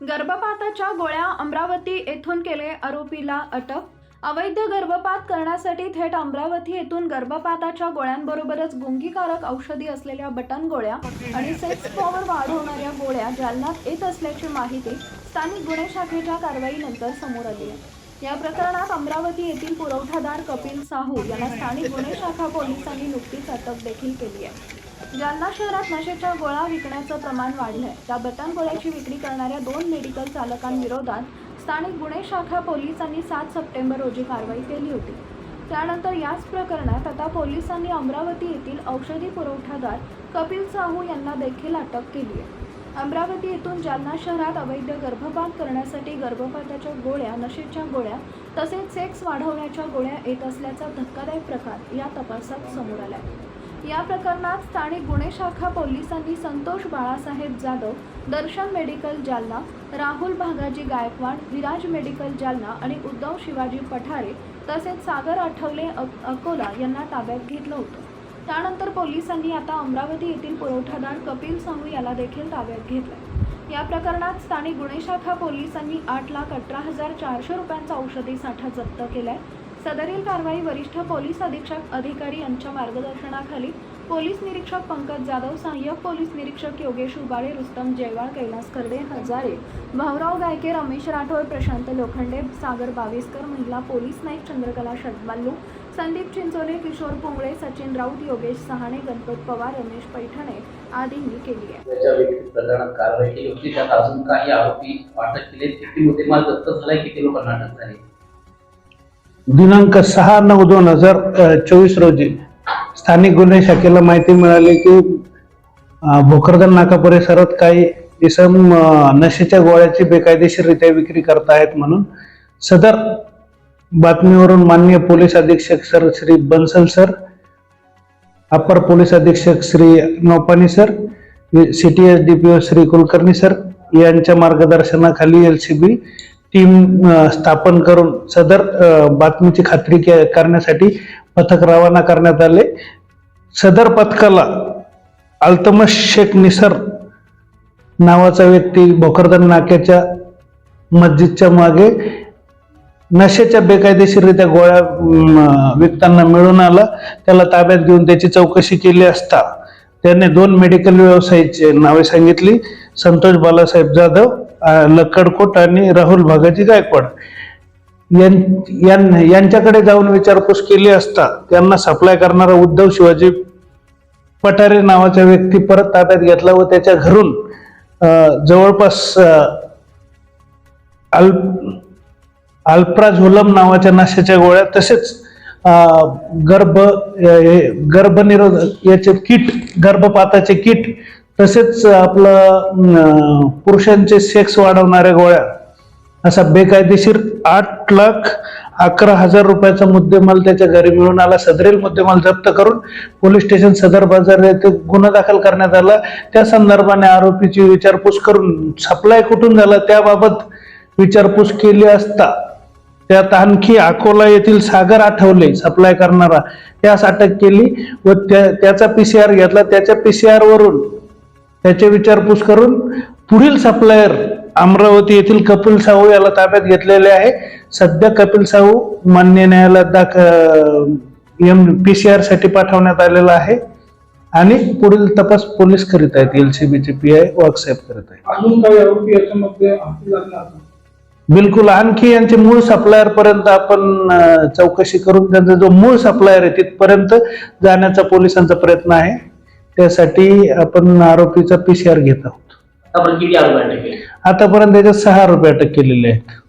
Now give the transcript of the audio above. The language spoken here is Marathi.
गर्भपाताच्या गोळ्या अमरावती येथून केले आरोपीला अटक. अवैध गर्भपात करण्यासाठी थेट अमरावती येथून गर्भपाताच्या गोळ्यांबरोबरच गुंगीकारक औषधी असलेल्या बटन गोळ्या आणि सेक्स पॉवर वाढवणाऱ्या गोळ्या जालन्यात येत असल्याची माहिती स्थानिक गुन्हे शाखेच्या कारवाईनंतर समोर आली. आहे या प्रकरणात अमरावती येथील पुरवठादार कपिल साहू यांना स्थानिक गुन्हे शाखा पोलिसांनी नुकतीच अटक देखील केली आहे. जालना शहरात नशेच्या गोळ्या विकण्याचं प्रमाण वाढलंय त्या बटन गोळ्याची विक्री करणाऱ्या दोन मेडिकल चालकांविरोधात स्थानिक गुन्हे शाखा पोलिसांनी सात सप्टेंबर रोजी कारवाई केली होती. त्यानंतर याच प्रकरणात आता पोलिसांनी अमरावती येथील औषधी पुरवठादार कपिल साहू यांना देखील अटक केली आहे अमरावती येथून जालना शहरात अवैध गर्भपात करण्यासाठी गर्भपाताच्या गोळ्या नशेच्या गोळ्या तसेच सेक्स वाढवण्याच्या गोळ्या येत असल्याचा धक्कादायक प्रकार या तपासात समोर आला या प्रकरणात स्थानिक गुन्हे शाखा पोलिसांनी संतोष बाळासाहेब जाधव दर्शन मेडिकल जालना राहुल भागाजी गायकवाड विराज मेडिकल जालना आणि उद्धव शिवाजी पठारे तसेच सागर आठवले अक- अकोला यांना ताब्यात घेतलं होतं. त्यानंतर पोलिसांनी आता अमरावती येथील पुरवठादार कपिल साहू याला देखील ताब्यात घेतलं या प्रकरणात स्थानिक गुन्हे शाखा पोलिसांनी आठ लाख अठरा हजार चारशे रुपयांचा औषधी साठा जप्त केलाय. सदरील कारवाई वरिष्ठ पोलीस अधीक्षक अधिकारी यांच्या मार्गदर्शनाखाली पोलीस निरीक्षक पंकज जाधव सहाय्यक पोलीस निरीक्षक योगेश उबाळे रुस्तम जयवाळ कैलास कर्डे हजारे भाऊराव गायके रमेश राठोड प्रशांत लोखंडे सागर बावीसकर महिला पोलीस नाईक चंद्रकला षटबाल्लू संदीप चिंचोले किशोर पोंगळे सचिन राऊत योगेश सहाणे गणपत पवार रमेश पैठणे आदींनी केली आहे. कारवाई केली होती त्यात अजून काही आरोपी अटक केले किती मुद्देमाल जप्त झालाय किती लोकांना अटक झाली दिनांक सहा नऊ दोन हजार चोवीस रोजी स्थानिक गुन्हे शाखेला माहिती मिळाली की भोकरदन नाका परिसरात काही इसम नशेच्या गोळ्याची बेकायदेशीररित्या विक्री करत आहेत म्हणून सदर बातमीवरून माननीय पोलीस अधीक्षक sir Shri Bansal sir upper police अधीक्षक Shri Naupani sir city S D P O Shri Kulkarni sir यांच्या मार्गदर्शनाखाली एल सी बी टीम स्थापन करून सदर बातमीची खात्री के- करण्यासाठी पथक रवाना करण्यात आले. सदर पथकाला अल्तमश शेख निसर नावाचा व्यक्ती भोकरदन नाक्याच्या मस्जिदच्या मागे नशेच्या बेकायदेशीररित्या गोळ्या विकताना मिळून आला. त्याला ताब्यात घेऊन त्याची चौकशी केली असता त्याने दोन मेडिकल व्यवसायाची नावे सांगितली. संतोष बालासाहेब जाधव लक्कडकोट आणि राहुल भागाजी गायकवाड. यां- यां- यांच्याकडे जाऊन विचारपूस केली असता त्यांना सप्लाय करणारा उद्धव शिवाजी पठारे नावाचा व्यक्ती परत ताब्यात घेतला व त्याच्या घरून जवळपास अल अल्प्राझोलम नावाच्या नशाच्या गोळ्या तसेच गर्भ गर्भनिरोध याचे किट गर्भपाताचे किट तसेच आपलं पुरुषांचे सेक्स वाढवणाऱ्या गोळ्या. असा बेकायदेशीर आठ लाख अकरा हजार रुपयाचा मुद्देमाल त्याच्या घरी मिळून आला. सदरील मुद्देमाल जप्त करून पोलीस स्टेशन सदर बाजार येथे गुन्हा दाखल करण्यात आला. त्या संदर्भाने आरोपीची विचारपूस करून सप्लाय कुठून झाला त्याबाबत विचारपूस केली असता त्यात आणखी अकोला येथील सागर आठवले सप्लाय करणारा. त्यास अटक केली व त्या त्याचा पीसीआर घेतला. त्याच्या पीसीआर वरून त्याची विचारपूस करून पुढील सप्लायर अमरावती येथील कपिल साहू याला ताब्यात घेतलेले आहे. सध्या कपिल साहू मान्य न्यायालयात दाख एम पी सी आरसाठी पाठवण्यात आलेला आहे. आणि पुढील तपास पोलीस करीत आहेत एलसीबीचे पी आय वाघसाहेब करीत आहेत. बिलकुल आणखी यांचे मूळ सप्लायर पर्यंत आपण चौकशी करून त्यांचा जो मूळ सप्लायर आहे तिथपर्यंत जाण्याचा पोलिसांचा प्रयत्न आहे. त्यासाठी आपण आरोपीचा पीसीआर घेत आहोत. आतापर्यंत किती आरोपी त्याच्यात सहा रुपये अटक केलेले आहेत.